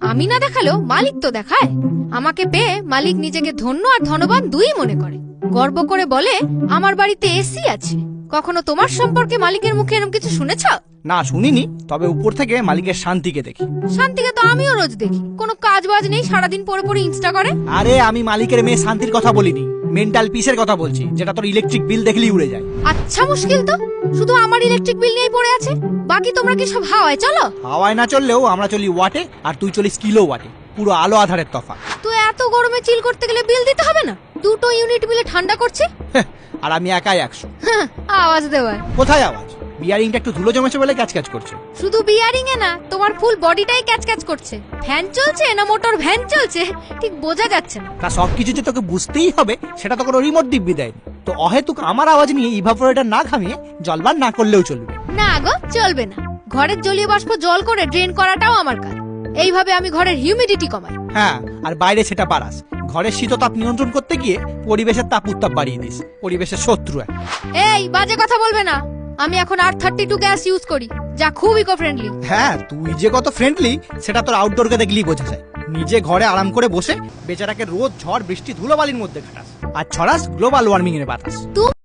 আমি না দেখালেও মালিক তো দেখায়। আমাকে পেয়ে মালিক নিজেকে ধন্য আর ধনবান দুই মনে করে। গর্ব করে বলে, আমার বাড়িতে এসি আছে। কখনো তোমার সম্পর্কে মালিকের মুখে এরকম কিছু শুনেছ? না শুনিনি তবে উপর থেকে মালিকের শান্তিকে দেখি। শান্তিকে তো আমিও রোজ দেখি। কোনো কাজ বাজ নেই সারাদিন পরে পরে ইনস্টা করে? আরে আমি মালিকের মেয়ে শান্তির কথা বলিনি মেন্টাল পিসের কথা বলছি যেটা তোর ইলেকট্রিক বিল দেখলেই উড়ে যায়। আচ্ছা মুশকিল তো। শুধু আমার ইলেকট্রিক বিল নিয়েই পড়ে আছে? বাকি তোমরা কি সব হাওয়ায় চলো? হাওয়ায় না চললেও আমরা চলি ওয়াটে আর তুই চলিস কিলো ওয়াটে পুরো আলো আধারের তফা তো এত গরমে চিল করতে গেলে বিল দিতে হবে না? দুটো ইউনিট মিলে ঠান্ডা করছে? আর আমি একাই একশো। হ্যাঁ, আওয়াজ দেওয়ার। কোথায় আওয়াজ? বিয়ারিংটা একটু ধুলো জমেছে বলে ক্যাচ ক্যাচ করছে। শুধু বিয়ারিং এ না তোমার ফুল বডিটাই ক্যাচ ক্যাচ করছে। ফ্যান চলছে না মোটর ভ্যান চলছে? ঠিক বোঝা যাচ্ছে না। তা সব কিছু যে তোকে বুঝতেই হবে সেটা তো কোনো রিমোট দিব্যি দেয়নি। তো অহেতুক আমার আওয়াজ নিয়ে ইভাপোরেটর না খামিয়ে জলবার না করলেও চলবে। না গো চলবে না। ঘরের জলীয় বাষ্প জল করে ড্রেন করাটাও আমার কাজ। এইভাবে আমি ঘরের হিউমিডিটি কমাই। হ্যাঁ আর বাইরে সেটা পারাস ঘরের শীততাপ নিয়ন্ত্রণ করতে গিয়ে পরিবেশের তাপ উত্তাপ বাড়িয়ে দিস। পরিবেশের শত্রু এক। এই বাজে কথা বলবে না। আমি এখন আর থার্টি টু গ্যাস ইউজ করি যা খুব ইকো ফ্রেন্ডলি হ্যাঁ তুই যে কত ফ্রেন্ডলি সেটা তোর আউটডোরকে দেখলেই বোঝা যায়। নিজে ঘরে আরাম করে বসে বেচারাকে রোদ ঝড় বৃষ্টি ধুলোবালির মধ্যে কাটাস আর ছড়াস গ্লোবাল ওয়ার্মিং এর বাতাস